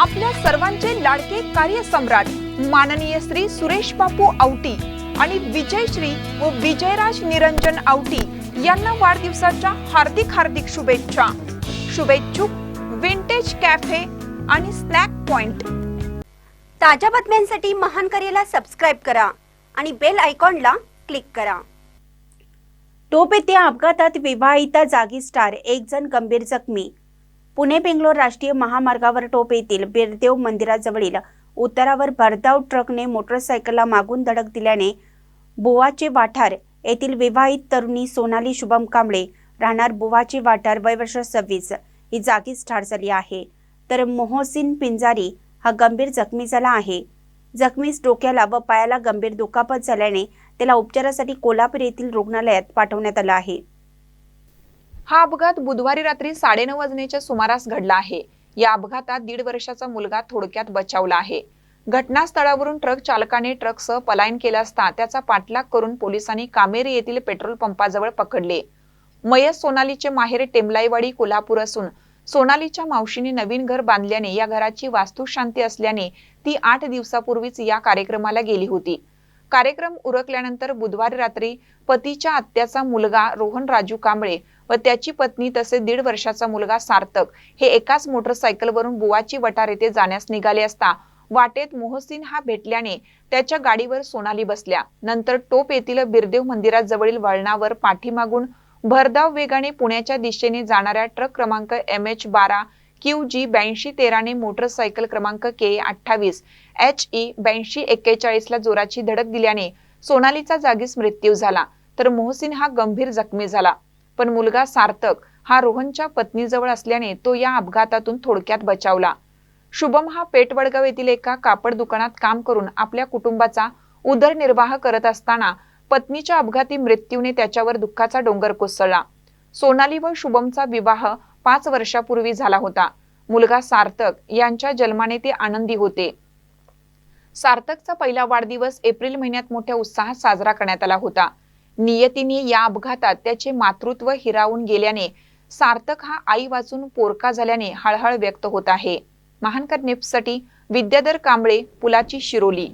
आपल्या सर्वांचे लाडके कार्यसम्राट माननीय श्री सुरेश बापू आवटी आणि विजयश्री व विजयराज निरंजन आवटी यांना वाढदिवसाच्या हार्दिक हार्दिक शुभेच्छा. शुभेच्छुक विंटेज कॅफे आणि स्नॅक पॉइंट ताज्या बातम्यांसाठी महान करेला सबस्क्राईब करा आणि बेल आयकॉनला क्लिक करा. टोप येथे अपघातात विवाहिता जागी स्टार एक जण गंभीर जखमी. पुणे बेंगलोर राष्ट्रीय महामार्गावर टोप येथील बिरदेव मंदिराजवळील उत्तरावर भरधाव ट्रकने मोटरसायकलला मागून धडक दिल्याने बुवाचे वाठार येथील विवाहित तरुणी सोनाली शुभम कांबळे राहणार बुवाचे वाठार वय वर्ष सव्वीस. ही जागीच ठार झाली आहे. तर मोहसिन पिंजारी हा गंभीर जखमी झाला आहे. जखमीस डोक्याला व पायाला गंभीर दुखापत झाल्याने त्याला उपचारासाठी कोल्हापूर येथील रुग्णालयात पाठवण्यात आलं आहे. हा अपघात बुधवारी रात्री साडेनऊ वाजण्याच्या सुमारास घडला आहे. या अपघातात दीड वर्षाचा मुलगा थोडक्यात बचावला आहे. घटनास्थळावरून ट्रक चालकाने ट्रकसह पलायन केला असता त्याचा पाठलाग करून पोलिसांनी कामेरी येथील पेट्रोल पंपाजवळ पकडले. मयत सोनालीचे माहेर टेमलाईवाडी कोल्हापूर असून सोनालीच्या मावशीने नवीन घर बांधल्याने या घराची वास्तुशांती असल्याने ती आठ दिवसापूर्वीच या कार्यक्रमाला गेली होती. कार्यक्रम उरकल्यानंतर बुधवारी रात्री पतीच्या आत्याचा मुलगा रोहन राजू कांबळे व त्याची पत्नी तसेच दीड वर्षाचा मुलगा सार्थक हे एकाच मोटरसायकलवरून बुवाची वटार येथे जाण्यास निघाले असता वाटेत मोहसिन हा भेटल्याने त्याच्या गाडीवर सोनाली बसल्या. नंतर टोप येथील बिरदेव मंदिराजवळील वळणावर पाठीमागून भरधाव वेगाने पुण्याच्या दिशेने जाणाऱ्या ट्रक क्रमांक एम एच बारा क्यू जी ब्याऐंशी तेराने मोटरसायकल क्रमांक के अठ्ठावीस एच ई ब्याऐंशी एक्केचाळीसला जोराची धडक दिल्याने सोनालीचा जागीच मृत्यू झाला. तर मोहसिन हा गंभीर जखमी झाला. पण मुलगा सार्थक हा रोहनच्या पत्नीजवळ असल्याने तो या अपघातातून थोडक्यात बचावला. शुभम हा पेटवडगाव येथील एका कापड दुकानात काम करून आपल्या कुटुंबाचा उदरनिर्वाह करत असताना पत्नीच्या अपघाती मृत्यूने त्याच्यावर दुःखाचा डोंगर कोसळला. सोनाली व शुभमचा विवाह पाच वर्षापूर्वी झाला होता. मुलगा सार्थक यांच्या जन्माने ते आनंदी होते. सार्थकचा पहिला वाढदिवस एप्रिल महिन्यात मोठ्या उत्साहात साजरा करण्यात आला होता. नियतीने या अपघातात त्याचे मातृत्व हिरावून गेल्याने सार्थक हा आई वाचून पोरका झाल्याने हळहळ व्यक्त होत आहे. महानकर निप्ससाठी विद्याधर कांबळे पुलाची शिरोली.